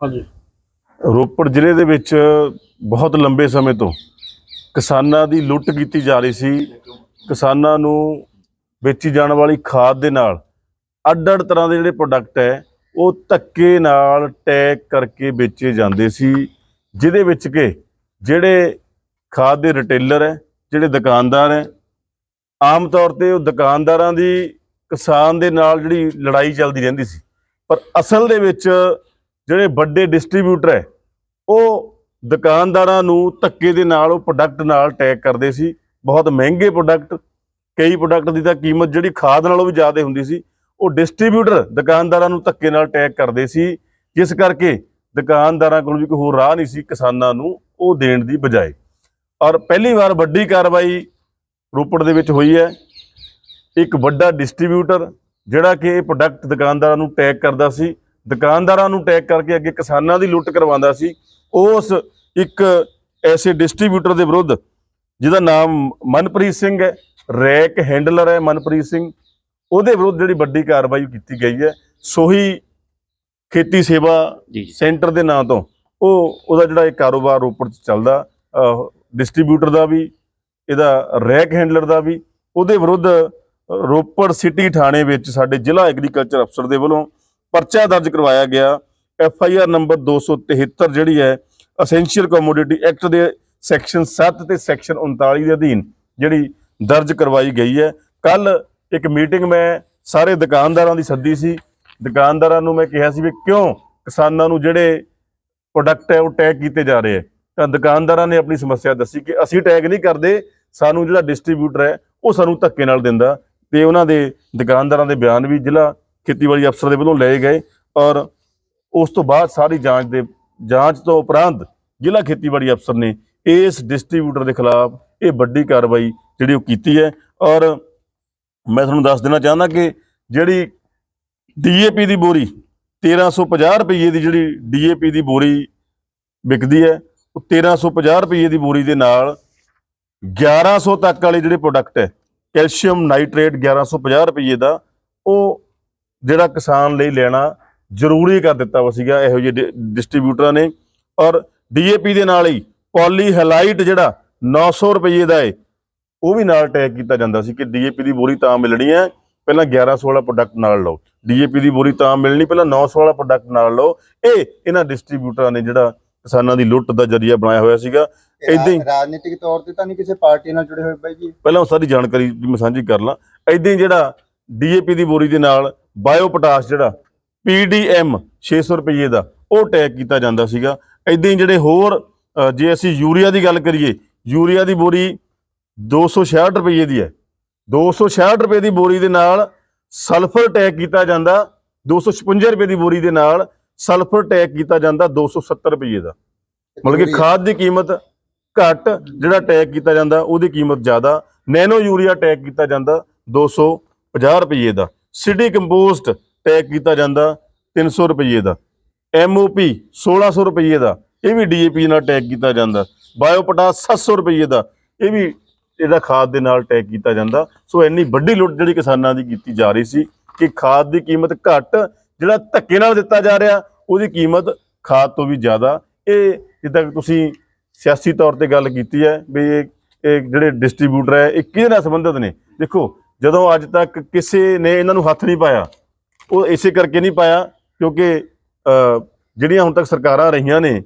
ਹਾਂਜੀ। ਰੋਪੜ ਜ਼ਿਲ੍ਹੇ ਦੇ ਵਿੱਚ ਬਹੁਤ ਲੰਬੇ ਸਮੇਂ ਤੋਂ ਕਿਸਾਨਾਂ ਦੀ ਲੁੱਟ ਕੀਤੀ ਜਾ ਰਹੀ ਸੀ। ਕਿਸਾਨਾਂ ਨੂੰ ਵੇਚੀ ਜਾਣ ਵਾਲੀ ਖਾਦ ਦੇ ਨਾਲ ਅੱਡ-ਅੱਡ ਤਰ੍ਹਾਂ ਦੇ ਜਿਹੜੇ ਪ੍ਰੋਡਕਟ ਹੈ, ਉਹ ਧੱਕੇ ਨਾਲ ਟੈਗ ਕਰਕੇ ਵੇਚੇ ਜਾਂਦੇ ਸੀ, ਜਿਹਦੇ ਵਿੱਚ ਕਿ ਜਿਹੜੇ ਖਾਦ ਦੇ ਰਿਟੇਲਰ ਹੈ, ਜਿਹੜੇ ਦੁਕਾਨਦਾਰ ਹੈ, ਆਮ ਤੌਰ ਤੇ ਉਹ ਦੁਕਾਨਦਾਰਾਂ ਦੀ ਕਿਸਾਨ ਦੇ ਨਾਲ ਜਿਹੜੀ ਲੜਾਈ ਚੱਲਦੀ ਰਹਿੰਦੀ ਸੀ। ਪਰ ਅਸਲ ਦੇ ਵਿੱਚ ਜਿਹੜੇ ਵੱਡੇ ਡਿਸਟ੍ਰੀਬਿਊਟਰ ਹੈ, ਉਹ ਦੁਕਾਨਦਾਰਾਂ ਨੂੰ ਧੱਕੇ ਦੇ ਨਾਲ, ਉਹ ਪ੍ਰੋਡਕਟ ਨਾਲ ਟੈਗ ਕਰਦੇ ਸੀ। ਬਹੁਤ ਮਹਿੰਗੇ ਪ੍ਰੋਡਕਟ ਕਈ ਪ੍ਰੋਡਕਟ ਦੀ ਤਾਂ ਕੀਮਤ ਜਿਹੜੀ ਖਾਦ ਨਾਲੋਂ ਵੀ ਜ਼ਿਆਦਾ ਹੁੰਦੀ ਸੀ, ਉਹ ਡਿਸਟ੍ਰੀਬਿਊਟਰ ਦੁਕਾਨਦਾਰਾਂ ਨੂੰ ਧੱਕੇ ਨਾਲ ਟੈਗ ਕਰਦੇ ਸੀ। ਜਿਸ ਕਰਕੇ ਦੁਕਾਨਦਾਰਾਂ ਕੋਲ ਵੀ ਕੋਈ ਹੋਰ ਰਾਹ ਨਹੀਂ ਸੀ ਕਿਸਾਨਾਂ ਨੂੰ ਉਹ ਦੇਣ ਦੀ ਬਜਾਏ। ਔਰ ਪਹਿਲੀ ਵਾਰ ਵੱਡੀ ਕਾਰਵਾਈ ਰੋਪੜ ਦੇ ਵਿੱਚ ਹੋਈ ਹੈ। ਇੱਕ ਵੱਡਾ ਡਿਸਟ੍ਰੀਬਿਊਟਰ ਜਿਹੜਾ ਕਿ ਇਹ ਪ੍ਰੋਡਕਟ ਦੁਕਾਨਦਾਰਾਂ ਨੂੰ ਟੈਗ ਕਰਦਾ ਸੀ। ਦੁਕਾਨਦਾਰਾਂ ਨੂੰ ਟੈਗ ਕਰਕੇ ਅੱਗੇ ਕਿਸਾਨਾਂ ਦੀ ਲੁੱਟ ਕਰਵਾਉਂਦਾ ਸੀ। ਉਸ ਇੱਕ ਐਸੇ ਡਿਸਟ੍ਰੀਬਿਊਟਰ ਦੇ ਵਿਰੁੱਧ ਜਿਹਦਾ ਨਾਮ ਮਨਪ੍ਰੀਤ ਸਿੰਘ ਹੈ ਰੈਕ ਹੈਂਡਲਰ ਹੈ ਮਨਪ੍ਰੀਤ ਸਿੰਘ। ਉਹਦੇ ਵਿਰੁੱਧ ਜਿਹੜੀ ਵੱਡੀ ਕਾਰਵਾਈ ਕੀਤੀ ਗਈ ਹੈ ਸੋਹੀ ਖੇਤੀ ਸੇਵਾ ਸੈਂਟਰ ਦੇ ਨਾਂ ਤੋਂ। ਉਹ ਉਹਦਾ ਜਿਹੜਾ ਇਹ ਕਾਰੋਬਾਰ ਰੋਪੜ ਚ ਚੱਲਦਾ ਡਿਸਟ੍ਰੀਬਿਊਟਰ ਦਾ ਵੀ ਇਹਦਾ ਰੈਕ ਹੈਂਡਲਰ ਦਾ ਵੀ ਉਹਦੇ ਵਿਰੁੱਧ ਰੋਪੜ ਸਿਟੀ ਥਾਣੇ ਵਿੱਚ ਸਾਡੇ ਜ਼ਿਲ੍ਹਾ ਐਗਰੀਕਲਚਰ ਅਫਸਰ ਦੇ ਵੱਲੋਂ ਪਰਚਾ ਦਰਜ ਕਰਵਾਇਆ ਗਿਆ। ਐਫ ਆਈ ਆਰ ਨੰਬਰ 273 ਜਿਹੜੀ ਹੈ ਅਸੈਂਸ਼ੀਅਲ ਕਮੋਡਿਟੀ ਐਕਟ ਦੇ ਸੈਕਸ਼ਨ 7 ਤੇ ਸੈਕਸ਼ਨ 39 ਦੇ ਅਧੀਨ ਜਿਹੜੀ ਦਰਜ ਕਰਵਾਈ ਗਈ ਹੈ। ਕੱਲ ਇੱਕ ਮੀਟਿੰਗ ਮੈਂ ਸਾਰੇ ਦੁਕਾਨਦਾਰਾਂ ਦੀ ਸੱਦੀ ਸੀ। ਦੁਕਾਨਦਾਰਾਂ ਨੂੰ ਮੈਂ ਕਿਹਾ ਸੀ ਵੀ ਕਿਉਂ ਕਿਸਾਨਾਂ ਨੂੰ ਜਿਹੜੇ ਪ੍ਰੋਡਕਟ ਹੈ ਉਹ ਟੈਗ ਕੀਤੇ ਜਾ ਰਹੇ ਹੈ? ਤਾਂ ਦੁਕਾਨਦਾਰਾਂ ਨੇ ਆਪਣੀ ਸਮੱਸਿਆ ਦੱਸੀ ਕਿ ਅਸੀਂ ਟੈਗ ਨਹੀਂ ਕਰਦੇ, ਸਾਨੂੰ ਜਿਹੜਾ ਡਿਸਟ੍ਰੀਬਿਊਟਰ ਹੈ ਉਹ ਸਾਨੂੰ ਧੱਕੇ ਨਾਲ ਦਿੰਦਾ। ਤੇ ਉਹਨਾਂ ਦੇ ਦੁਕਾਨਦਾਰਾਂ ਦੇ ਬਿਆਨ ਵੀ ਜ਼ਿਲ੍ਹਾ ਖੇਤੀਬਾੜੀ ਅਫਸਰ ਦੇ ਵੱਲੋਂ ਲਏ ਗਏ ਔਰ ਉਸ ਤੋਂ ਬਾਅਦ ਸਾਰੀ ਜਾਂਚ ਦੇ, ਜਾਂਚ ਤੋਂ ਉਪਰੰਤ ਜ਼ਿਲ੍ਹਾ ਖੇਤੀਬਾੜੀ ਅਫਸਰ ਨੇ ਇਸ ਡਿਸਟ੍ਰੀਬਿਊਟਰ ਦੇ ਖਿਲਾਫ ਇਹ ਵੱਡੀ ਕਾਰਵਾਈ ਜਿਹੜੀ ਉਹ ਕੀਤੀ ਹੈ ਔਰ ਮੈਂ ਤੁਹਾਨੂੰ ਦੱਸ ਦੇਣਾ ਚਾਹੁੰਦਾ ਕਿ ਜਿਹੜੀ ਡੀਏਪੀ ਦੀ ਬੋਰੀ 1350 ਰੁਪਏ ਦੀ ਜਿਹੜੀ ਡੀਏਪੀ ਦੀ ਬੋਰੀ ਵਿਕਦੀ ਹੈ, ਉਹ 1350 ਰੁਪਏ ਦੀ ਬੋਰੀ ਦੇ ਨਾਲ 1100 ਤੱਕ ਵਾਲੇ ਜਿਹੜੇ ਪ੍ਰੋਡਕਟ ਹੈ, ਕੈਲਸ਼ੀਅਮ ਨਾਈਟ੍ਰੇਟ 1150 ਰੁਪਏ ਦਾ, ਉਹ ਜਿਹੜਾ ਕਿਸਾਨ ਲਈ ਲੈਣਾ ਜ਼ਰੂਰੀ ਕਰ ਦਿੱਤਾ ਵਾ ਸੀਗਾ ਇਹੋ ਜਿਹੇ ਡਿਸਟ੍ਰੀਬਿਊਟਰਾਂ ਨੇ। ਔਰ ਡੀਏਪੀ ਦੇ ਨਾਲ ਹੀ ਪੋਲੀਹੈਲਾਈਟ ਜਿਹੜਾ 900 ਰੁਪਏ ਦਾ ਹੈ ਉਹ ਵੀ ਨਾਲ ਟੈਗ ਕੀਤਾ ਜਾਂਦਾ ਸੀ ਕਿ ਡੀਏਪੀ ਦੀ ਬੋਰੀ ਤਾਂ ਮਿਲਣੀ ਹੈ। ਪਹਿਲਾਂ 1100 ਵਾਲਾ ਪ੍ਰੋਡਕਟ ਨਾਲ ਲਓ। ਡੀਏਪੀ ਦੀ ਬੋਰੀ ਤਾਂ ਮਿਲਣੀ ਪਹਿਲਾਂ 900 ਵਾਲਾ ਪ੍ਰੋਡਕਟ ਨਾਲ ਲਓ। ਇਹ ਇਹਨਾਂ ਡਿਸਟ੍ਰੀਬਿਊਟਰਾਂ ਨੇ ਜਿਹੜਾ ਕਿਸਾਨਾਂ ਦੀ ਲੁੱਟ ਦਾ ਜਰੀਆ ਬਣਾਇਆ ਹੋਇਆ ਸੀਗਾ। ਏਦਾਂ ਹੀ- ਰਾਜਨੀਤਿਕ ਤੌਰ ਤੇ ਤਾਂ ਨਹੀਂ ਕਿਸੇ ਪਾਰਟੀ ਨਾਲ ਜੁੜੇ ਹੋਏ ਬਾਈ ਜੀ। ਪਹਿਲਾਂ ਉਹ ਸਾਰੀ ਜਾਣਕਾਰੀ ਵੀ ਮੈਂ ਸਾਂਝੀ ਕਰ ਲਾਂ। ਇਦਾਂ ਹੀ ਜਿਹੜਾ ਡੀਏਪੀ ਦੀ ਬੋਰੀ ਦੇ ਨਾਲ ਬਾਇਓ ਪੋਟਾਸ਼ ਜਿਹੜਾ ਪੀਡੀਐਮ 600 ਰੁਪਏ ਦਾ, ਉਹ ਟੈਗ ਕੀਤਾ ਜਾਂਦਾ ਸੀਗਾ। ਇਦਾਂ ਹੀ ਜਿਹੜੇ ਹੋਰ ਜੇ ਅਸੀਂ ਯੂਰੀਆ ਦੀ ਗੱਲ ਕਰੀਏ, ਯੂਰੀਆ ਦੀ ਬੋਰੀ 266 ਰੁਪਏ ਦੀ ਹੈ। 266 ਰੁਪਏ ਦੀ ਬੋਰੀ ਦੇ ਨਾਲ ਸਲਫਰ ਟੈਗ ਕੀਤਾ ਜਾਂਦਾ 256 ਰੁਪਏ ਦੀ ਬੋਰੀ ਦੇ ਨਾਲ ਸਲਫਰ ਟੈਗ ਕੀਤਾ ਜਾਂਦਾ 270 ਰੁਪਏ ਦਾ। ਮਤਲਬ ਕਿ ਖਾਦ ਦੀ ਕੀਮਤ ਘੱਟ ਜਿਹੜਾ ਟੈਗ ਕੀਤਾ ਜਾਂਦਾ, ਉਹਦੀ ਕੀਮਤ ਜ਼ਿਆਦਾ। ਨੈਨੋ ਯੂਰੀਆ ਟੈਗ ਕੀਤਾ ਜਾਂਦਾ 250 ਰੁਪਏ ਦਾ। ਸਿਟੀ ਕੰਪੋਸਟ ਟੈਗ ਕੀਤਾ ਜਾਂਦਾ 300 ਰੁਪਏ ਦਾ। ਐਮਓਪੀ 1600 ਰੁਪਏ ਦਾ, ਇਹ ਵੀ ਡੀਏਪੀ ਨਾਲ ਟੈਗ ਕੀਤਾ ਜਾਂਦਾ। ਬਾਇਓ ਪੋਟਾਸ 700 ਰੁਪਏ ਦਾ, ਇਹ ਵੀ ਇਹਦਾ ਖਾਦ ਦੇ ਨਾਲ ਟੈਗ ਕੀਤਾ ਜਾਂਦਾ। ਸੋ ਇੰਨੀ ਵੱਡੀ ਲੁੱਟ ਜਿਹੜੀ ਕਿਸਾਨਾਂ ਦੀ ਕੀਤੀ ਜਾ ਰਹੀ ਸੀ ਕਿ ਖਾਦ ਦੀ ਕੀਮਤ ਘੱਟ, ਜਿਹੜਾ ਧੱਕੇ ਨਾਲ ਦਿੱਤਾ ਜਾ ਰਿਹਾ, ਉਹਦੀ ਕੀਮਤ ਖਾਦ ਤੋਂ ਵੀ ਜ਼ਿਆਦਾ। ਇਹ ਜਿੱਦਾਂ ਕਿ ਤੁਸੀਂ ਸਿਆਸੀ ਤੌਰ ਤੇ ਗੱਲ ਕੀਤੀ ਹੈ ਵੀ ਇਹ ਇਹ ਜਿਹੜੇ ਡਿਸਟ੍ਰੀਬਿਊਟਰ ਹੈ, ਇਹ ਕਿਹਦੇ ਨਾਲ ਸੰਬੰਧਿਤ ਨੇ? ਦੇਖੋ ਜਦੋਂ ਅੱਜ ਤੱਕ ਕਿਸੇ ਨੇ ਇਹਨਾਂ ਨੂੰ ਹੱਥ ਨਹੀਂ ਪਾਇਆ ਉਹ ਇਸੇ ਕਰਕੇ ਨਹੀਂ ਪਾਇਆ ਕਿਉਂਕਿ ਜਿਹੜੀਆਂ ਹੁਣ ਤੱਕ ਸਰਕਾਰਾਂ ਰਹੀਆਂ ਨੇ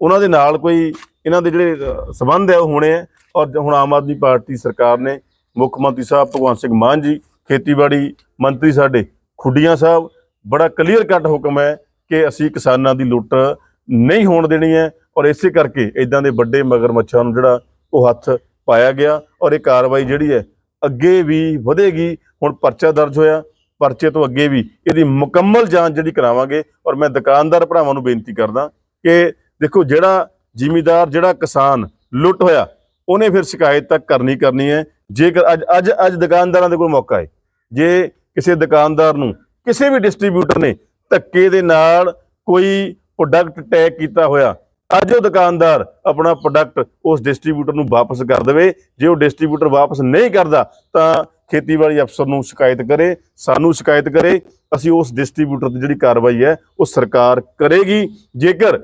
ਉਹਨਾਂ ਦੇ ਨਾਲ ਕੋਈ ਇਹਨਾਂ ਦੇ ਜਿਹੜੇ ਅ, ਸੰਬੰਧ ਹੈ ਉਹ ਹੋਣੇ ਆ ਔਰ ਹੁਣ ਆਮ ਆਦਮੀ ਪਾਰਟੀ ਸਰਕਾਰ ਨੇ ਮੁੱਖ ਮੰਤਰੀ ਸਾਹਿਬ ਭਗਵੰਤ ਸਿੰਘ ਮਾਨ ਜੀ ਖੇਤੀਬਾੜੀ ਮੰਤਰੀ ਸਾਡੇ ਖੁੱਡੀਆਂ ਸਾਹਿਬ ਬੜਾ ਕਲੀਅਰ ਕੱਟ ਹੁਕਮ ਹੈ ਕਿ ਅਸੀਂ ਕਿਸਾਨਾਂ ਦੀ ਲੁੱਟ ਨਹੀਂ ਹੋਣ ਦੇਣੀ ਹੈ ਔਰ ਇਸੇ ਕਰਕੇ ਇਦਾਂ ਦੇ ਵੱਡੇ ਮਗਰਮੱਛਾਂ ਨੂੰ ਜਿਹੜਾ ਉਹ ਹੱਥ ਪਾਇਆ ਗਿਆ ਔਰ ਇਹ ਕਾਰਵਾਈ ਜਿਹੜੀ ਹੈ ਅੱਗੇ ਵੀ ਵਧੇਗੀ। ਹੁਣ ਪਰਚਾ ਦਰਜ ਹੋਇਆ, ਪਰਚੇ ਤੋਂ ਅੱਗੇ ਵੀ। ਇਹਦੀ ਮੁਕੰਮਲ ਜਾਂਚ ਜਿਹੜੀ ਕਰਾਵਾਂਗੇ ਔਰ ਮੈਂ ਦੁਕਾਨਦਾਰ ਭਰਾਵਾਂ ਨੂੰ ਬੇਨਤੀ ਕਰਦਾ ਕਿ ਦੇਖੋ ਜਿਹੜਾ ਜ਼ਿਮੀਦਾਰ, ਜਿਹੜਾ ਕਿਸਾਨ ਲੁੱਟ ਹੋਇਆ, ਉਹਨੇ ਫਿਰ ਸ਼ਿਕਾਇਤ ਤੱਕ ਕਰਨੀ ਕਰਨੀ ਹੈ। ਜੇਕਰ ਅੱਜ ਅੱਜ ਅੱਜ ਦੁਕਾਨਦਾਰਾਂ ਦੇ ਕੋਲ ਮੌਕਾ ਹੈ, ਜੇ ਕਿਸੇ ਦੁਕਾਨਦਾਰ ਨੂੰ ਕਿਸੇ ਵੀ ਡਿਸਟ੍ਰੀਬਿਊਟਰ ਨੇ ਧੱਕੇ ਦੇ ਨਾਲ ਕੋਈ ਪ੍ਰੋਡਕਟ ਟੈਗ ਕੀਤਾ ਹੋਇਆ ਅੱਜ ਉਹ ਦੁਕਾਨਦਾਰ ਆਪਣਾ ਪ੍ਰੋਡਕਟ ਉਸ ਡਿਸਟ੍ਰੀਬਿਊਟਰ ਨੂੰ ਵਾਪਸ ਕਰ ਦੇਵੇ। ਜੇ ਉਹ ਡਿਸਟ੍ਰੀਬਿਊਟਰ ਵਾਪਸ ਨਹੀਂ ਕਰਦਾ, ਤਾਂ ਖੇਤੀਬਾੜੀ ਅਫਸਰ ਨੂੰ ਸ਼ਿਕਾਇਤ ਕਰੇ, ਸਾਨੂੰ ਸ਼ਿਕਾਇਤ ਕਰੇ। ਅਸੀਂ ਉਸ ਡਿਸਟ੍ਰੀਬਿਊਟਰ ਤੇ ਜਿਹੜੀ ਕਾਰਵਾਈ ਹੈ, ਉਹ ਸਰਕਾਰ ਕਰੇਗੀ। ਜੇਕਰ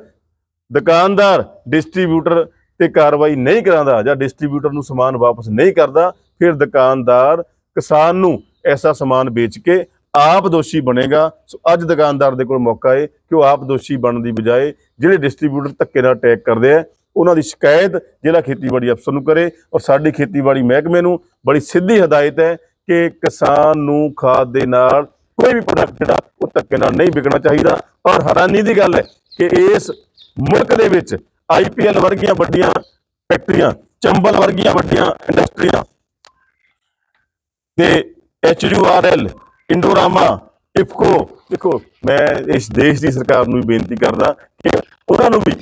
ਦੁਕਾਨਦਾਰ ਡਿਸਟ੍ਰੀਬਿਊਟਰ ਤੇ ਕਾਰਵਾਈ ਨਹੀਂ ਕਰਾਂਦਾ ਜਾਂ ਡਿਸਟ੍ਰੀਬਿਊਟਰ ਨੂੰ ਸਮਾਨ ਵਾਪਸ ਨਹੀਂ ਕਰਦਾ, ਫਿਰ ਦੁਕਾਨਦਾਰ ਕਿਸਾਨ ਨੂੰ ਐਸਾ ਸਮਾਨ ਵੇਚ ਕੇ ਆਪ ਦੋਸ਼ੀ ਬਣੇਗਾ। ਸੋ ਅੱਜ ਦੁਕਾਨਦਾਰ ਦੇ ਕੋਲ ਮੌਕਾ ਹੈ ਕਿ ਉਹ ਆਪ ਦੋਸ਼ੀ ਬਣਨ ਦੀ ਬਜਾਏ ਜਿਹੜੇ ਡਿਸਟ੍ਰੀਬਿਊਟਰ ਧੱਕੇ ਨਾਲ ਅਟੈਕ ਕਰਦੇ ਆ, ਉਹਨਾਂ ਦੀ ਸ਼ਿਕਾਇਤ ਜ਼ਿਲ੍ਹਾ ਖੇਤੀਬਾੜੀ ਅਫਸਰ ਨੂੰ ਕਰੇ ਔਰ ਸਾਡੀ ਖੇਤੀਬਾੜੀ ਮਹਿਕਮੇ ਨੂੰ ਬੜੀ ਸਿੱਧੀ ਹਦਾਇਤ ਹੈ ਕਿ ਕਿਸਾਨ ਨੂੰ ਖਾਦ ਦੇ ਨਾਲ ਕੋਈ ਵੀ ਪ੍ਰੋਡਕਟ ਜਿਹੜਾ, ਉਹ ਧੱਕੇ ਨਾਲ ਨਹੀਂ ਵਿਕਣਾ ਚਾਹੀਦਾ। ਔਰ ਹੈਰਾਨੀ ਦੀ ਗੱਲ ਹੈ ਕਿ ਇਸ ਮੁਲਕ ਦੇ ਵਿੱਚ ਆਈਪੀਐਲ ਵਰਗੀਆਂ ਵੱਡੀਆਂ ਫੈਕਟਰੀਆਂ, ਚੰਬਲ ਵਰਗੀਆਂ ਵੱਡੀਆਂ ਇੰਡਸਟਰੀਆਂ ਤੇ ਐਚਯੂਆਰਐਲ ਇੰਡੋਰਾਮਾ ਇਫਕੋ ਦੇਖੋ, ਮੈਂ ਇਸ ਦੇਸ਼ ਦੀ ਸਰਕਾਰ ਨੂੰ ਵੀ ਬੇਨਤੀ ਕਰਦਾ ਕਿ ਉਹਨਾਂ ਨੂੰ ਵੀ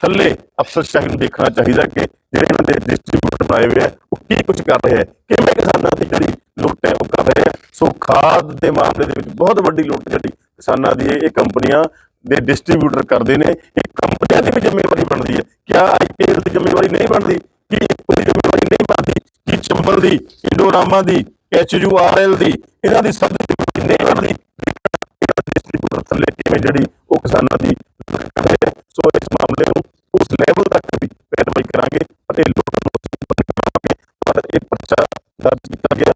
ਥੱਲੇ ਅਫਸਰ ਅਫਸਰਸ਼ਾਹੀ ਨੂੰ ਦੇਖਣਾ ਚਾਹੀਦਾ ਕਿ ਜਿਹੜੇ ਇਹਨਾਂ ਦੇ ਡਿਸਟ੍ਰੀਬਿਊਟਰ ਬਣਾਏ ਹੋਏ ਆ, ਉਹ ਕੀ ਕੁਝ ਕਰ ਰਹੇ ਆ, ਕਿਵੇਂ ਕਿਸਾਨਾਂ ਦੀ ਜਿਹੜੀ ਲੁੱਟ ਹੈ ਉਹ ਕਰ ਰਹੇ ਆ। ਸੋ ਖਾਦ ਦੇ ਮਾਮਲੇ ਦੇ ਵਿੱਚ ਬਹੁਤ ਵੱਡੀ ਲੁੱਟ ਜਿਹੜੀ ਕਿਸਾਨਾਂ ਦੀ ਇਹ ਕੰਪਨੀਆਂ ਦੇ ਡਿਸਟ੍ਰੀਬਿਊਟਰ ਕਰਦੇ ਨੇ। ਇਹ ਕੰਪਨੀਆਂ ਦੀ ਵੀ ਜ਼ਿੰਮੇਵਾਰੀ ਬਣਦੀ ਹੈ। ਕਿਆ ਆਈਪੀਐਲ ਦੀ ਜ਼ਿੰਮੇਵਾਰੀ ਨਹੀਂ ਬਣਦੀ? ਕੀ ਇਫਕੋ ਦੀ ਜ਼ਿੰਮੇਵਾਰੀ ਨਹੀਂ ਬਣਦੀ? ਕੀ ਚੰਬਲ ਦੀ, ਇੰਡੋਰਾਮਾ ਦੀ ਐਚਯੂਆਰਐਲ ਦੀ, ਇਹਨਾਂ ਦੀ ਸਭ ਦੀ ਜ਼ਿੰਮੇਵਾਰੀ ਨਹੀਂ ਬਣਦੀ? ਕਿਵੇਂ ਜਿਹੜੀ ਉਹ ਕਿਸਾਨਾਂ ਦੀ। ਸੋ ਇਸ ਮਾਮਲੇ ਨੂੰ ਉਸ ਲੈਵਲ ਤੱਕ ਵੀ ਕਾਰਵਾਈ ਕਰਾਂਗੇ ਅਤੇ ਲੁੱਟ ਨੂੰ ਕਰਾਂਗੇ ਪਰ ਇਹ ਪਰਚਾ ਦਰਜ ਕੀਤਾ ਗਿਆ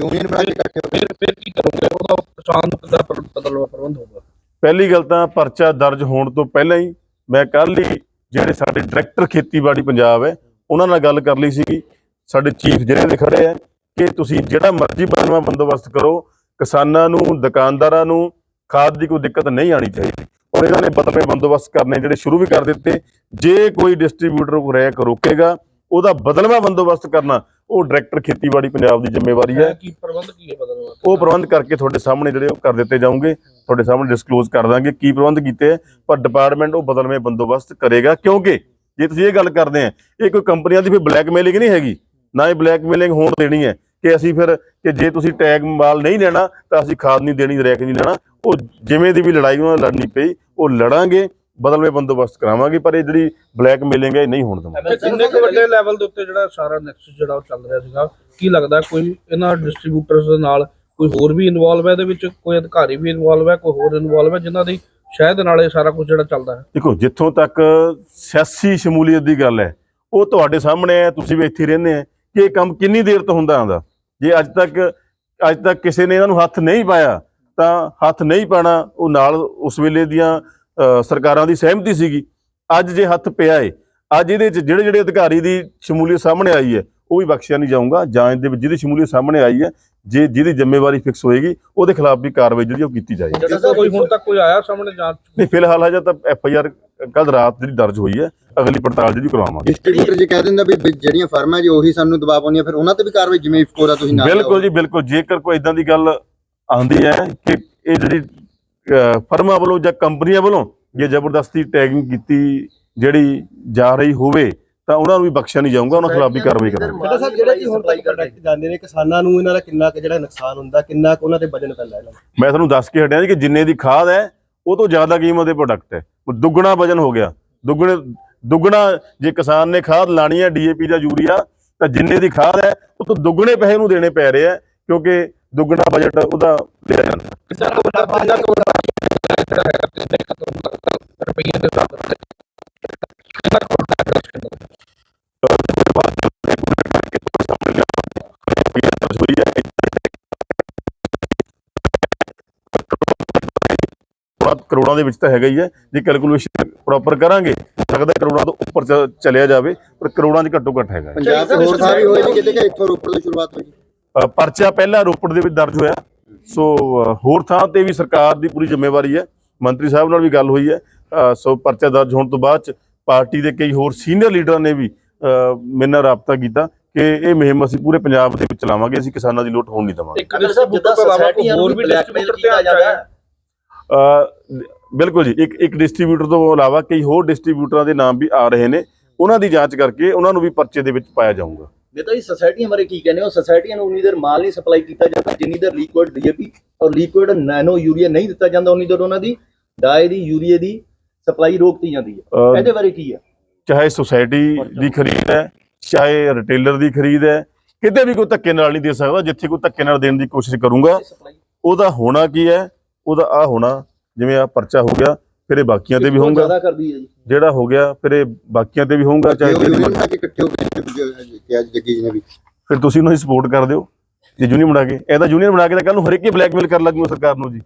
ਯੂਨੀਅਨ ਬਣਾ ਕੇ ਹੋ ਫਿਰ ਫਿਰ ਕੀ ਕਰੋਗੇ? ਉਹਦਾ ਕਿਸਾਨ ਦਾ ਪ੍ਰਬੰਧ ਹੋਊਗਾ। ਪਹਿਲੀ ਗੱਲ ਤਾਂ ਪਰਚਾ ਦਰਜ ਹੋਣ ਤੋਂ ਪਹਿਲਾਂ ਹੀ ਮੈਂ ਕੱਲ ਹੀ ਜਿਹੜੇ ਸਾਡੇ ਡਾਇਰੈਕਟਰ ਖੇਤੀਬਾੜੀ ਪੰਜਾਬ ਹੈ, ਉਹਨਾਂ ਨਾਲ ਗੱਲ ਕਰ ਲਈ ਸੀਗੀ। ਸਾਡੇ ਚੀਫ ਜਿਹੜੇ ਦੇ ਖੜੇ ਆ, ਕਿ ਤੁਸੀਂ ਜਿਹੜਾ ਮਰਜ਼ੀ ਬਣਵਾ ਬੰਦੋਬਸਤ ਕਰੋ, ਕਿਸਾਨਾਂ ਨੂੰ, ਦੁਕਾਨਦਾਰਾਂ ਨੂੰ, ਖਾਦ ਦੀ ਕੋਈ ਦਿੱਕਤ ਨਹੀਂ ਆਣੀ ਚਾਹੀਦੀ। ਔਰ ਇਹਨਾਂ ਨੇ ਬਤਵੇਂ ਬੰਦੋਬਸਤ ਕਰਨੇ ਜਿਹੜੇ ਸ਼ੁਰੂ ਵੀ ਕਰ ਦਿੱਤੇ। ਜੇ ਕੋਈ ਡਿਸਟ੍ਰੀਬਿਊਟਰ ਕੋ ਰੈਕ ਰੋਕੇਗਾ। ਉਹਦਾ ਬਦਲਵਾਂ ਬੰਦੋਬਸਤ ਕਰਨਾ ਉਹ ਡਾਇਰੈਕਟਰ ਖੇਤੀਬਾੜੀ ਪੰਜਾਬ ਦੀ ਜ਼ਿੰਮੇਵਾਰੀ ਹੈ। ਕੀ ਪ੍ਰਬੰਧ ਕੀ ਹੈ ਬਦਲਵਾ ਉਹ ਪ੍ਰਬੰਧ ਕਰਕੇ ਤੁਹਾਡੇ ਸਾਹਮਣੇ ਜਿਹੜੇ ਉਹ ਕਰ ਦਿੱਤੇ ਜਾਣਗੇ ਤੁਹਾਡੇ ਸਾਹਮਣੇ ਡਿਸਕਲੋਜ਼ ਕਰ ਦਾਂਗੇ ਕੀ ਪ੍ਰਬੰਧ ਕੀਤੇ ਹੈ ਪਰ ਡਿਪਾਰਟਮੈਂਟ ਉਹ ਬਦਲਵੇਂ ਬੰਦੋਬਸਤ ਕਰੇਗਾ ਕਿਉਂਕਿ ਜੇ ਤੁਸੀਂ ਇਹ ਗੱਲ ਕਰਦੇ ਆ ਇਹ ਕੋਈ ਕੰਪਨੀਆਂ ਦੀ ਫਿਰ ਬਲੈਕਮੇਲਿੰਗ ਨਹੀਂ ਹੈਗੀ ਨਾ ਇਹ ਬਲੈਕਮੇਲਿੰਗ ਹੋਣ ਦੇਣੀ ਹੈ ਕਿ ਅਸੀਂ ਫਿਰ ਕਿ ਜੇ ਤੁਸੀਂ ਟੈਗ ਮਾਲ ਨਹੀਂ ਲੈਣਾ ਤਾਂ ਅਸੀਂ ਖਾਦ ਨਹੀਂ ਦੇਣੀ ਰੈਕ ਨਹੀਂ ਲੈਣਾ ਉਹ ਜਿਵੇਂ ਦੀ ਵੀ ਲੜਾਈ ਉਹਨਾਂ ਲੜਨੀ ਪਈ ਉਹ ਲੜਾਂਗੇ ਬਦਲਵੇਂ ਬੰਦੋਬਸਤ ਕਰਾਵਾਂਗੇ ਪਰ ਇਹ ਜਿਹੜੀ ਬਲੈਕਮੇਲਿੰਗ ਹੈ ਇਹ ਨਹੀਂ ਹੋਣ ਦੇਵਾਂਗੇ। ਕਿੰਨੇ ਕੁ ਵੱਡੇ ਲੈਵਲ ਦੇ ਉੱਤੇ ਜਿਹੜਾ ਸਾਰਾ ਨੈਕਸਸ ਜਿਹੜਾ ਉਹ ਚੱਲ ਰਿਹਾ ਸੀਗਾ ਕੀ ਲੱਗਦਾ ਕੋਈ ਇਹਨਾਂ ਡਿਸਟ੍ਰੀਬਿਊਟਰਸ ਦੇ ਨਾਲ ਕੋਈ ਹੋਰ ਵੀ ਇਨਵੋਲਵ ਹੈ ਇਹਦੇ ਵਿੱਚ? ਕੋਈ ਅਧਿਕਾਰੀ ਵੀ ਇਨਵੋਲਵ ਹੈ ਕੋਈ ਹੋਰ ਇਨਵੋਲਵ ਹੈ ਜਿਨ੍ਹਾਂ ਦੀ ਸ਼ਾਇਦ ਨਾਲ ਇਹ ਸਾਰਾ ਕੁਝ ਜਿਹੜਾ ਚੱਲਦਾ ਹੈ? ਦੇਖੋ ਜਿੱਥੋਂ ਤੱਕ ਸਿਆਸੀ ਸ਼ਮੂਲੀਅਤ ਦੀ ਗੱਲ ਹੈ ਉਹ ਤੁਹਾਡੇ ਸਾਹਮਣੇ ਹੈ ਤੁਸੀਂ ਵੀ ਇੱਥੇ ਹੀ ਰਹਿੰਦੇ ਆ ਕਿ ਇਹ ਕੰਮ ਕਿੰਨੀ ਦੇਰ ਤੋਂ ਹੁੰਦਾ ਆਂਦਾ ਜੇ ਅੱਜ ਤੱਕ ਅੱਜ ਤੱਕ ਕਿਸੇ ਨੇ ਇਹਨਾਂ ਨੂੰ ਹੱਥ ਨਹੀਂ ਪਾਇਆ ਤਾਂ ਹੱਥ ਨਹੀਂ ਪਾਣਾ ਉਹ ਨਾਲ ਉਸ ਵੇਲੇ ਦੀਆਂ ਸਰਕਾਰਾਂ ਦੀ ਸਹਿਮਤੀ ਸੀਗੀ। ਅੱਜ ਜੇ ਹੱਥ ਪਿਆ ਏ ਅੱਜ ਇਹਦੇ ਵਿੱਚ ਜਿਹੜੇ ਜਿਹੜੇ ਅਧਿਕਾਰੀ ਦੀ ਸ਼ਮੂਲੀਅਤ ਸਾਹਮਣੇ ਆਈ ਹੈ ਉਹ ਵੀ ਬਖਸ਼ਿਆ ਨਹੀਂ ਜਾਊਗਾ। ਜਾਂਚ ਦੇ ਵਿੱਚ ਜਿਹਦੀ ਸ਼ਮੂਲੀਅਤ ਸਾਹਮਣੇ ਆਈ ਹੈ ਜੇ ਜਿਹਦੀ ਜ਼ਿੰਮੇਵਾਰੀ ਫਿਕਸ ਹੋਏਗੀ ਉਹਦੇ ਖਿਲਾਫ ਵੀ ਕਾਰਵਾਈ ਜਿਹੜੀ ਉਹ ਕੀਤੀ ਜਾਏਗੀ। ਜਿਹੜਾ ਕੋਈ ਹੁਣ ਤੱਕ ਕੋਈ ਆਇਆ ਸਾਹਮਣੇ ਜਾਂਚ? ਨਹੀਂ ਫਿਲਹਾਲ ਹਜੇ ਤਾਂ ਐਫ ਆਈ ਆਰ ਕੱਲ ਰਾਤ ਜਿਹੜੀ ਦਰਜ ਹੋਈ ਹੈ ਅਗਲੀ ਪੜਤਾਲ ਜਿਹੜੀ ਕਰਵਾਵਾਂਗੇ ਡਿਸਟ੍ਰੀਬਿਊਟਰ ਜੇ ਕਹਿ ਦਿੰਦਾ ਵੀ ਜਿਹੜੀਆਂ ਫਰਮਾਂ ਜੀ ਉਹੀ ਸਾਨੂੰ ਦਬਾਅ ਪਾਉਂਦੀਆਂ ਫਿਰ ਉਹਨਾਂ ਤੇ ਵੀ ਕਾਰਵਾਈ ਜਿਵੇਂ ਇਫਕੋ ਦਾ ਤੁਸੀਂ ਨਾਮ ਬਿਲਕੁਲ ਜੀ ਬਿਲਕੁਲ। ਜੇਕਰ ਕੋਈ ਇਦਾਂ ਦੀ ਗੱਲ ਆਉਂਦੀ ਹੈ ਕਿ ਇਹ ਜਿਹੜੀ ਫਰਮਾਂ ਵੱਲੋਂ ਜਾਂ ਕੰਪਨੀਆਂ ਵੱਲੋਂ ਜੇ ਜ਼ਬਰਦਸਤੀ ਟੈਗਿੰਗ ਕੀਤੀ ਜਿਹੜੀ ਜਾ ਰਹੀ ਹੋਵੇ ਤਾਂ ਉਹਨਾਂ ਨੂੰ ਵੀ ਬਖਸ਼ਿਆ ਨਹੀਂ ਜਾਊਗਾ ਉਹਨਾਂ ਖਿਲਾਫ ਵੀ ਕਾਰਵਾਈ ਕਰਾਂਗੇ। ਜਿਹੜਾ ਸਾਹਿਬ ਜਿਹੜੇ ਕਿ ਹੁਣ ਤੱਕ ਪ੍ਰੋਡਕਟ ਜਾਂਦੇ ਨੇ ਕਿਸਾਨਾਂ ਨੂੰ ਇਹਨਾਂ ਦਾ ਕਿੰਨਾ ਕੁ ਜਿਹੜਾ ਨੁਕਸਾਨ ਹੁੰਦਾ ਕਿੰਨਾ ਕੁ ਉਹਨਾਂ ਤੇ ਵਜਨ ਪੈਂਦਾ ਇਹਨਾਂ ਮੈਂ ਤੁਹਾਨੂੰ ਦੱਸ ਕੇ ਹਟਿਆ ਜੀ ਕਿ ਜਿੰਨੇ ਦੀ ਖਾਦ ਹੈ ਉਹ ਤੋਂ ਜ਼ਿਆਦਾ ਕੀਮਤ ਦੇ ਪ੍ਰੋਡਕਟ ਹੈ। ਉਹ ਦੁੱਗਣਾ ਵਜਨ ਹੋ ਗਿਆ। ਦੁੱਗਣੇ ਦੁੱਗਣਾ ਜੇ ਕਿਸਾਨ ਨੇ ਖਾਦ ਲਾਣੀ ਹੈ ਡੀਏਪੀ ਜਾਂ ਯੂਰੀਆ ਤਾਂ ਜਿੰਨੇ ਦੀ ਖਾਦ ਹੈ ਉਹ ਤੋਂ ਦੁੱਗਣੇ ਪੈਸੇ ਨੂੰ ਦੇਣੇ ਪੈ ਰਹੇ ਆ ਕਿਉਂਕਿ ਦੁੱਗਣਾ ਬਜਟ ਉਹਦਾ ਲਿਆ ਜਾਂਦਾ। ਰੁਪਈਏ ਦੇ ਹਿਸਾਬ ਨਾਲ ਕਿੰਨਾ ਹੋਈ ਹੈ ਕਰੋੜਾਂ ਦੇ ਵਿੱਚ ਤਾਂ ਹੈਗਾ ਹੀ ਹੈ। ਜੇ ਕੈਲਕੂਲੇਸ਼ਨ ਪ੍ਰੋਪਰ ਕਰਾਂਗੇ ਲੱਗਦਾ ਕਰੋੜਾਂ ਤੋਂ ਉੱਪਰ ਚਲਿਆ ਜਾਵੇ ਪਰ ਕਰੋੜਾਂ 'ਚ ਘੱਟੋ ਘੱਟ ਹੈਗਾ। ਪੰਜਾਬ ਦੇ ਹੋਰ ਥਾਂ ਵੀ ਹੋਏ ਨੇ ਕਿਤੇ ਕਿ ਇੱਥੋਂ ਰੋਪੜ ਤੋਂ ਸ਼ੁਰੂਆਤ ਹੋਈ। ਪਰਚਾ ਪਹਿਲਾਂ ਰੋਪੜ ਦੇ ਵਿੱਚ ਦਰਜ ਹੋਇਆ। ਸੋ ਹੋਰ ਥਾਂ ਤੇ ਵੀ ਸਰਕਾਰ ਦੀ ਪੂਰੀ ਜ਼ਿੰਮੇਵਾਰੀ ਹੈ। ਮੰਤਰੀ ਸਾਹਿਬ ਨਾਲ ਵੀ ਗੱਲ ਹੋਈ ਹੈ। ਸੋ ਪਰਚਾ ਦਰਜ ਹੋਣ ਤੋਂ ਬਾਅਦ ਚ ਪਾਰਟੀ ਦੇ ਕਈ ਹੋਰ ਸੀਨੀਅਰ ਲੀਡਰਾਂ ਨੇ ਵੀ ਮੇਰੇ ਨਾਲ ਰਾਬਤਾ ਕੀਤਾ ਕਿ ਇਹ ਮੁਹਿੰਮ ਅਸੀਂ ਪੂਰੇ ਪੰਜਾਬ ਦੇ ਵਿੱਚ ਚਲਾਵਾਂਗੇ ਅਸੀਂ ਕਿਸਾਨਾਂ ਦੀ ਲੁੱਟ ਹੋਣ ਨਹੀਂ ਦੇਵਾਂਗੇ। ਹੋਰ ਵੀ ਬਿਲਕੁਲ ਜੀ ਇੱਕ ਇੱਕ ਡਿਸਟ੍ਰੀਬਿਊਟਰ ਤੋਂ ਇਲਾਵਾ ਕਈ ਹੋਰ ਡਿਸਟ੍ਰੀਬਿਊਟਰਾਂ ਦੇ ਨਾਮ ਵੀ ਆ ਰਹੇ ਨੇ। ਉਹਨਾਂ ਦੀ ਜਾਂਚ ਕਰਕੇ ਉਹਨਾਂ ਨੂੰ ਵੀ ਪਰਚੇ ਦੇ ਵਿੱਚ ਪਾਇਆ ਜਾਊਗਾ। ਬੇਟਾ ਜੀ ਸੁਸਾਇਟੀਆਂ ਬਾਰੇ ਕੀ ਕਹਿੰਦੇ ਹੋ? ਸੁਸਾਇਟੀਆਂ ਨੂੰ ਉਨੀ ਦੇਰ ਮਾਲ ਨਹੀਂ ਸਪਲਾਈ ਕੀਤਾ ਜਾਂਦਾ ਜਿੰਨੀ ਦੇਰ ਲਿਕੁਇਡ ਡੀਏਪੀ ਔਰ ਲਿਕੁਇਡ ਨੈਨੋ ਯੂਰੀਆ ਨਹੀਂ ਦਿੱਤਾ ਜਾਂਦਾ ਉਨੀ ਦੇਰ ਉਹਨਾਂ ਦੀ ਡਾਈ ਦੀ ਯੂਰੀਏ ਦੀ ਸਪਲਾਈ ਰੋਕਤੀ ਜਾਂਦੀ ਹੈ। ਇਹਦੇ ਬਾਰੇ ਕੀ ਹੈ? ਚਾਹੇ ਸੁਸਾਇਟੀ ਦੀ ਖਰੀਦ ਹੈ ਚਾਹੇ ਰਿਟੇਲਰ ਦੀ ਖਰੀਦ ਹੈ ਕਿਤੇ ਵੀ ਕੋਈ ਧੱਕੇ ਨਾਲ ਨਹੀਂ ਦੇ ਸਕਦਾ ਜਿੱਥੇ ਕੋਈ ਧੱਕੇ ਨਾਲ ਦੇਣ ਦੀ ਕੋਸ਼ਿਸ਼ ਕਰੂੰਗਾ ਉਹਦਾ ਹੋਣਾ ਕੀ ਹੈ? ਉਹਦਾ ਆ ਹੋਣਾ ਜਿਵੇਂ ਆ ਪਰਚਾ ਹੋ ਗਿਆ ਫਿਰ ਇਹ ਬਾਕੀਆਂ ਤੇ ਵੀ ਹੋਊਗਾ। ਜ਼ਿਆਦਾ ਕਰਦੀ ਹੈ ਜੀ। ਜਿਹੜਾ ਹੋ ਗਿਆ ਫਿਰ ਇਹ ਬਾਕੀਆਂ ਤੇ ਵੀ ਹੋਊਗਾ ਚਾਹੇ ਜਿਹੜੀ ਇਕੱਠੇ ਹੋ ਕੇ ਕਿਹਾ ਜੱਗੀ ਜੀ ਨੇ ਵੀ। ਫਿਰ ਤੁਸੀਂ ਉਹਨਾਂ ਦੀ ਸਪੋਰਟ ਕਰ ਦਿਓ ਜੇ ਯੂਨੀਅਨ ਬਣਾ ਕੇ। ਇਹਦਾ ਯੂਨੀਅਨ ਬਣਾ ਕੇ ਤਾਂ ਕੱਲ ਨੂੰ ਹਰੇਕ ਹੀ ਬਲੈਕਮੇਲ ਕਰ ਲੱਗੂ ਸਰਕਾਰ ਨੂੰ ਜੀ।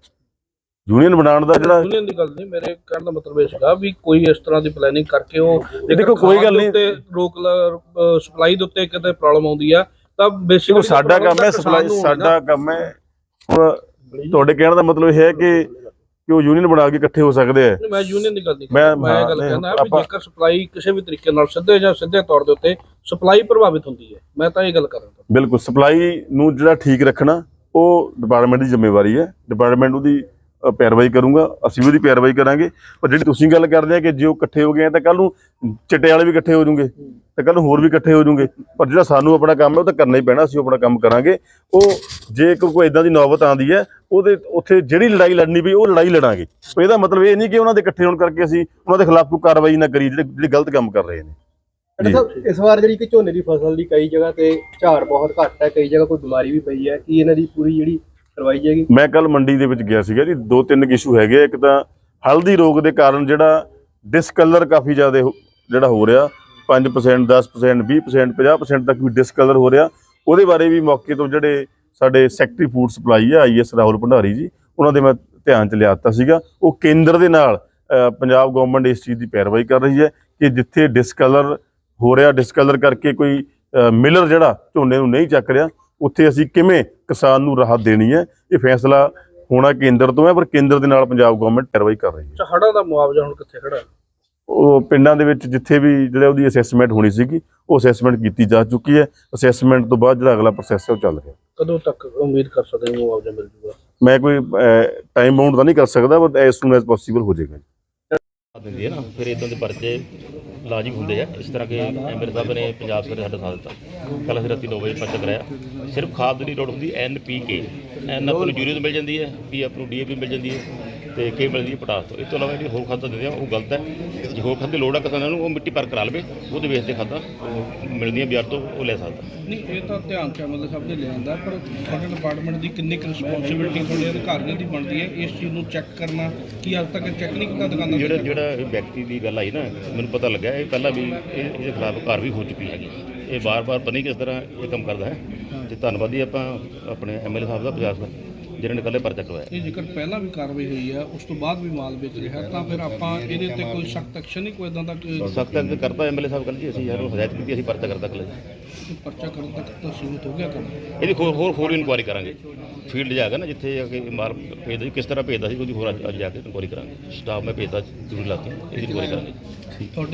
ਯੂਨੀਅਨ ਬਣਾਉਣ ਦਾ ਜਿਹੜਾ ਯੂਨੀਅਨ ਦੀ ਗੱਲ ਨਹੀਂ ਮੇਰੇ ਕਹਿਣ ਦਾ ਮਤਲਬ ਇਹ ਸੀਗਾ ਵੀ ਕੋਈ ਇਸ ਤਰ੍ਹਾਂ ਦੀ ਪਲੈਨਿੰਗ ਕਰਕੇ ਉਹ ਦੇਖੋ, ਕੋਈ ਗੱਲ ਨਹੀਂ। ਉੱਤੇ ਰੋਕ ਸਪਲਾਈ ਦੇ ਉੱਤੇ ਕਿਤੇ ਪ੍ਰੋਬਲਮ ਆਉਂਦੀ ਆ ਤਾਂ ਦੇਖੋ ਬੇਸਿਕਲੀ ਸਾਡਾ ਕੰਮ ਹੈ ਸਪਲਾਈ ਸਾਡਾ ਕੰਮ ਹੈ। ਹੁਣ ਤੁਹਾਡੇ ਕਹਿਣ ਦਾ ਮਤਲਬ ਇਹ ਹੈ ਕਿ ਕਿ ਉਹ ਯੂਨੀਅਨ ਬਣਾ ਕੇ ਇਕੱਠੇ ਹੋ ਸਕਦੇ ਆ। ਮੈਂ ਯੂਨੀਅਨ ਦੀ ਗੱਲ ਨਹੀਂ ਮੈਂ- ਮੈਂ ਗੱਲ ਕਹਿੰਦਾ ਵੀ ਜੇਕਰ ਸਪਲਾਈ ਕਿਸੇ ਵੀ ਤਰੀਕੇ ਨਾਲ ਸਿੱਧੇ ਜਾਂ ਸਿੱਧੇ ਤੌਰ ਦੇ ਉੱਤੇ ਸਪਲਾਈ ਪ੍ਰਭਾਵਿਤ ਹੁੰਦੀ ਹੈ ਮੈਂ ਤਾਂ ਇਹ ਗੱਲ ਕਰ ਰਿਹਾ ਬਿਲਕੁਲ ਸਪਲਾਈ ਨੂੰ ਜਿਹੜਾ ਠੀਕ ਰੱਖਣਾ ਉਹ ਡਿਪਾਰਟਮੈਂਟ ਦੀ ਜ਼ਿੰਮੇਵਾਰੀ ਹੈ। ਡਿਪਾਰਟਮੈਂਟ ਉਹਦੀ ਪੈਰਵਾਈ ਕਰੂੰਗਾ ਅਸੀਂ ਵੀ ਉਹਦੀ ਪੈਰਵਾਈ ਕਰਾਂਗੇ। ਪਰ ਜਿਹੜੀ ਤੁਸੀਂ ਗੱਲ ਕਰਦੇ ਆ ਕਿ ਜੇ ਉਹ ਇਕੱਠੇ ਹੋ ਗਏ ਤਾਂ ਕੱਲ ਨੂੰ ਚਿੱਟੇ ਵਾਲੇ ਵੀ ਇਕੱਠੇ ਹੋ ਜਾਣਗੇ ਤੇ ਕੱਲ ਨੂੰ ਹੋਰ ਵੀ ਇਕੱਠੇ ਹੋ ਜਾਣਗੇ ਪਰ ਜਿਹੜਾ ਸਾਨੂੰ ਆਪਣਾ ਕੰਮ ਹੈ ਉਹ ਤਾਂ ਕਰਨਾ ਹੀ ਪੈਣਾ ਅਸੀਂ ਆਪਣਾ ਕੰਮ ਕਰਾਂਗੇ। ਉਹ ਜੇ ਕੋਈ ਕੋਈ ਇਦਾਂ ਦੀ ਨੌਬਤ ਆਉਂਦੀ ਹੈ ਉਹਦੇ ਉੱਥੇ ਜਿਹੜੀ ਲੜਾਈ ਲੜਨੀ ਪਈ ਉਹ ਲੜਾਈ ਲੜਾਂਗੇ। ਇਹਦਾ ਮਤਲਬ ਇਹ ਨਹੀਂ ਕਿ ਉਹਨਾਂ ਦੇ ਇਕੱਠੇ ਹੋਣ ਕਰਕੇ ਅਸੀਂ ਉਹਨਾਂ ਦੇ ਖਿਲਾਫ ਕੋਈ ਕਾਰਵਾਈ ਨਾ ਕਰੀ ਜਿਹੜੇ ਜਿਹੜੇ ਗਲਤ ਕੰਮ ਕਰ ਰਹੇ ਨੇ। ਸਾਹਿਬ ਇਸ ਵਾਰ ਜਿਹੜੀ ਕਿ ਝੋਨੇ ਦੀ ਫਸਲ ਦੀ ਕਈ ਜਗ੍ਹਾ ਤੇ ਝਾੜ ਬਹੁਤ ਘੱਟ ਹੈ ਕਈ ਜਗ੍ਹਾ ਕੋਈ ਬਿਮਾਰੀ ਵੀ ਪਈ ਹੈ। ਕੀ ਇਹਨਾਂ ਦੀ ਪੂਰੀ ਜਿਹੜੀ ਕਰਵਾਈ ਜਾਏਗੀ? ਮੈਂ ਕੱਲ ਮੰਡੀ ਦੇ ਵਿੱਚ ਗਿਆ ਸੀਗਾ ਜੀ, ਦੋ ਤਿੰਨ ਇਸ਼ੂ ਹੈਗੇ ਆ। ਇੱਕ ਤਾਂ ਹਲਦੀ ਰੋਗ ਦੇ ਕਾਰਨ ਜਿਹੜਾ ਡਿਸਕਲਰ ਕਾਫੀ ਜ਼ਿਆਦਾ ਹੋ- ਜਿਹੜਾ ਹੋ ਰਿਹਾ 5% 10% 20% 50% ਤੱਕ ਵੀ ਡਿਸਕਲਰ ਹੋ ਰਿਹਾ। ਉਹਦੇ ਬਾਰੇ ਵੀ ਮੌਕੇ ਤੋਂ ਜਿਹੜੇ ਸਾਡੇ ਸੈਕਟਰੀ ਫੂਡ ਸਪਲਾਈ ਆ ਆਈਐਸ ਰਾਹੁਲ ਭੰਡਾਰੀ ਜੀ, ਉਹਨਾਂ ਦੇ ਮੈਂ ਧਿਆਨ ਚ ਲਿਆਤਾ ਸੀਗਾ। ਉਹ ਕੇਂਦਰ ਦੇ ਨਾਲ ਪੰਜਾਬ ਗਵਰਨਮੈਂਟ ਇਸ ਚੀਜ਼ ਦੀ ਪੈਰਵਾਈ ਕਰ ਰਹੀ ਹੈ ਕਿ ਜਿੱਥੇ ਡਿਸਕਲਰ ਹੋ ਰਿਹਾ ਡਿਸਕਲਰ ਕਰਕੇ ਕੋਈ ਮਿਲਰ ਜਿਹੜਾ ਝੋਨੇ ਨੂੰ ਨਹੀਂ ਚੱਕ ਰਿਹਾ ਉੱਥੇ ਅਸੀਂ ਕਿਵੇਂ ਕਿਸਾਨ ਨੂੰ ਰਾਹਤ ਦੇਣੀ ਹੈ ਇਹ ਫੈਸਲਾ ਹੋਣਾ ਕੇਂਦਰ ਤੋਂ ਹੈ ਪਰ ਕੇਂਦਰ ਦੇ ਨਾਲ ਪੰਜਾਬ ਗਵਰਨਮੈਂਟ ਪੈਰਵਾਈ ਕਰ ਰਹੀ ਹੈ। ਹੜ੍ਹਾਂ ਦਾ ਮੁਆਵਜ਼ਾ ਹੁਣ ਕਿੱਥੇ ਖੜਾ? ਹੈ? ਉਹ ਪਿੰਡਾਂ ਦੇ ਵਿੱਚ ਜਿੱਥੇ ਵੀ ਜਿਹੜੇ ਉਹਦੀ ਅਸੈਸਮੈਂਟ ਹੋਣੀ ਸੀਗੀ ਉਹ ਅਸੈਸਮੈਂਟ ਕੀਤੀ ਜਾ ਚੁੱਕੀ ਹੈ। ਅਸੈਸਮੈਂਟ ਤੋਂ ਬਾਅਦ ਜਿਹੜਾ ਅਗਲਾ ਪ੍ਰੋਸੈਸ ਹੈ ਉਹ ਚੱਲ ਰਿਹਾ। ਕਦੋਂ ਤੱਕ ਉਮੀਦ ਕਰ ਸਕਦੇ ਹਾਂ ਮੁਆਵਜ਼ਾ ਮਿਲ ਜੂਗਾ? ਮੈਂ ਕੋਈ ਟਾਈਮ ਬਾਉਂਡ ਤਾਂ ਨਹੀਂ ਕਰ ਸਕਦਾ but as soon as possible ਹੋ ਜਾਏਗਾ ਦਿੰਦੀ ਹੈ ਨਾ, ਫਿਰ ਇਦਾਂ ਦੇ ਪਰਚੇ ਲਾਜ਼ਮੀ ਹੁੰਦੇ ਆ। ਇਸ ਤਰ੍ਹਾਂ ਕਿ ਐਮਐਲ ਸਾਹਿਬ ਨੇ ਪੰਜਾਬ ਸਰਕਾਰ ਸਾਡਾ ਸਾਥ ਦਿੱਤਾ। ਕੱਲ੍ਹ ਅਸੀਂ ਰਾਤੀ 9 ਵਜੇ ਪਰਚਾ ਕਰਾਇਆ। ਸਿਰਫ ਖਾਦ ਦੀ ਲੋੜ ਹੁੰਦੀ ਐਨ ਪੀ ਕੇ। ਐਨ ਆਪਾਂ ਨੂੰ ਯੂਰੀਆ ਮਿਲ ਜਾਂਦੀ ਹੈ, ਪੀ ਆਪਾਂ ਨੂੰ ਡੀਏਪੀ ਮਿਲ ਜਾਂਦੀ ਹੈ। ਤੇ ਕੇ ਮਿਲਦੀ ਹੈ ਪਟਾਸ ਤੋਂ। ਇਸ ਤੋਂ ਇਲਾਵਾ ਜਿਹੜੀ ਹੋਰ ਖਾਦਾਂ ਦਿੰਦੇ ਆ ਉਹ ਗਲਤ ਹੈ। ਜੇ ਹੋਰ ਖਾਦ ਦੀ ਲੋੜ ਆ ਕਿਸਾਨਾਂ ਨੂੰ ਉਹ ਮਿੱਟੀ ਪਰ ਕਰਾ ਲਵੇ। ਉਹਦੇ ਬੇਸ ਤੇ ਖਾਦਾਂ ਉਹ ਮਿਲਦੀਆਂ ਬਾਜ਼ਾਰ ਤੋਂ ਉਹ ਲੈ ਸਕਦਾ। ਨਹੀਂ ਇਹ ਤਾਂ ਧਿਆਨ ਐਮਐਲਏ ਸਾਹਿਬ ਦੇ ਲਿਆਂਦਾ ਪਰ ਤੁਹਾਡੇ ਡਿਪਾਰਟਮੈਂਟ ਦੀ ਕਿੰਨੀ ਕੁ ਰਿਸਪੌਂਸਿਬਿਲਟੀ ਤੁਹਾਡੇ ਅਧਿਕਾਰੀਆਂ ਦੀ ਬਣਦੀ ਹੈ ਇਸ ਚੀਜ਼ ਨੂੰ ਚੈੱਕ ਕਰਨਾ ਕੀ ਅੱਜ ਤੱਕ ਚੈੱਕ ਨਹੀਂ ਕੀਤਾ ਦੁਕਾਨਾਂ ਜਿਹੜਾ ਜਿਹੜਾ ਇਹ ਵਿਅਕਤੀ ਦੀ ਗੱਲ ਆਈ ਨਾ ਮੈਨੂੰ ਪਤਾ ਲੱਗਾ ਇਹ ਪਹਿਲਾਂ ਵੀ ਇਹ ਇਹਦੇ ਖਿਲਾਫ ਕਾਰਵਾਈ ਹੋ ਚੁੱਕੀ ਹੈਗੀ। ਇਹ ਬਾਰ-ਬਾਰ ਪਤਾ ਨਹੀਂ ਕਿਸ ਤਰ੍ਹਾਂ ਇਹ ਕੰਮ ਕਰਦਾ ਹੈ। ਤੇ ਧੰਨਵਾਦੀ ਆਪਾਂ ਆਪਣੇ ਐਮਐਲਏ ਸਾਹਿਬ ਦਾ ਦਾ ਜਿਹਨਾਂ ਨੇ ਇਹ ਪਰਚਾ ਕਰਵਾਇਆ। ਇਹ ਜੇਕਰ ਪਹਿਲਾਂ ਵੀ ਕਾਰਵਾਈ ਹੋਈ ਹੈ ਉਸ ਤੋਂ ਬਾਅਦ ਵੀ ਮਾਲ ਵੇਚ ਰਿਹਾ ਤਾਂ ਫਿਰ ਆਪਾਂ ਇਹਦੇ ਤੇ ਕੋਈ ਸਖਤ ਐਕਸ਼ਨ ਨਹੀਂ ਕੋਈ ਇਦਾਂ ਦਾ ਕੋਈ ਸਖਤ ਐਕਟ ਕਰਤਾ ਐਮਐਲਏ ਸਾਹਿਬ ਕੱਲ੍ਹ ਜੀ ਅਸੀਂ ਯਾਰ ਹਦਾਇਤ ਕੀਤੀ ਅਸੀਂ ਪਰਚਾ ਕਰਤਾ ਕੱਲ੍ਹ ਪਰਚਾ ਕਰਨ ਤੱਕ ਤਾਂ ਸੀਮਿਤ ਹੋ ਗਿਆ ਕੰਮ। ਇਹਦੀ ਹੋਰ ਹੋਰ ਹੋਰ ਇਨਕੁਆਰੀ ਕਰਾਂਗੇ। ਫੀਲਡ ਜਾਗਾ ਨਾ ਜਿੱਥੇ ਜਾ ਕੇ ਮਾਲ ਭੇਜਦਾ ਸੀ ਕਿਸ ਤਰ੍ਹਾਂ ਭੇਜਦਾ ਸੀ ਉਹਦੀ ਹੋਰ ਅੱਜ ਅੱਜ ਜਾ ਕੇ ਇਨਕੁਆਰੀ ਕਰਾਂਗੇ। ਸਟਾਫ ਮੈਂ ਭੇਜਦਾ ਜ਼ਰੂਰ ਲਾ ਕੇ ਇਹਦੀ ਇਨਕੁਆਰੀ ਕਰਾਂਗੇ। ਤੁਹਾਡੇ